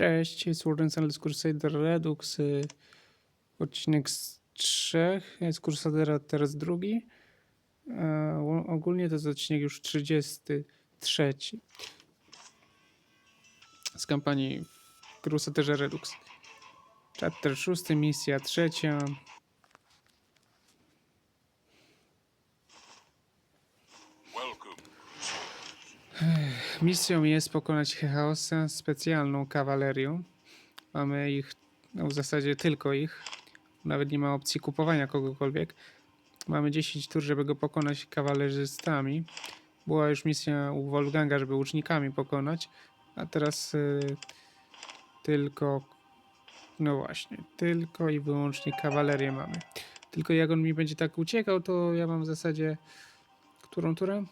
Cześć, jest Warden Sandals Crusader Redux, y, odcinek z trzech, jest Crusadera teraz drugi. E, ogólnie to jest odcinek już 33 z kampanii w Crusaderze Redux. Chapter 6, misja trzecia. Misją jest pokonać Chaosa specjalną kawalerią. Mamy ich, no w zasadzie tylko ich. Nawet nie ma opcji kupowania kogokolwiek. Mamy 10 tur, żeby go pokonać kawalerzystami. Była już misja u Wolfganga, żeby łucznikami pokonać. A teraz y, tylko, no właśnie, tylko i wyłącznie kawalerię mamy. Tylko jak on mi będzie tak uciekał, to ja mam w zasadzie którą turę?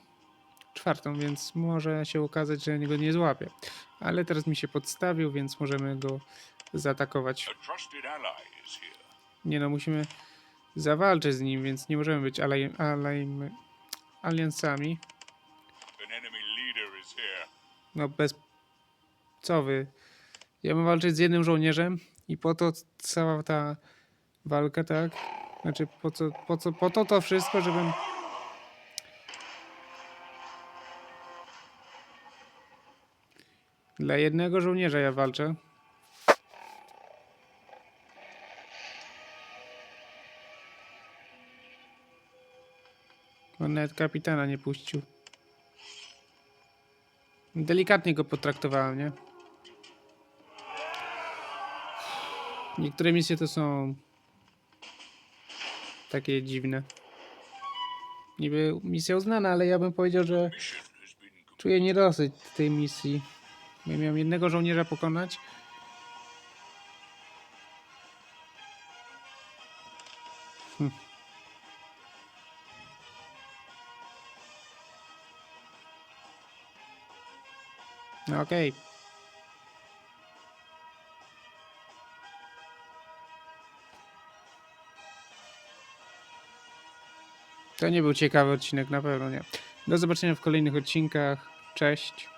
Czwartą, więc może się okazać, że go nie złapię. Ale teraz mi się podstawił, więc możemy go zaatakować. Nie no, musimy zawalczyć z nim, więc nie możemy być alaj, here. No bez... Co wy? Ja mam walczyć z jednym żołnierzem i po to cała ta walka, tak? Znaczy po co, po co, po to to wszystko, żebym... Dla jednego żołnierza ja walczę. On nawet kapitana nie puścił. Delikatnie go potraktowałem, nie? Niektóre misje to są takie dziwne. Niby misja uznana, ale ja bym powiedział, że czuję niedosyć tej misji. Ja miałem jednego żołnierza pokonać. Hm. No okej. To nie był ciekawy odcinek, na pewno nie. Do zobaczenia w kolejnych odcinkach. Cześć.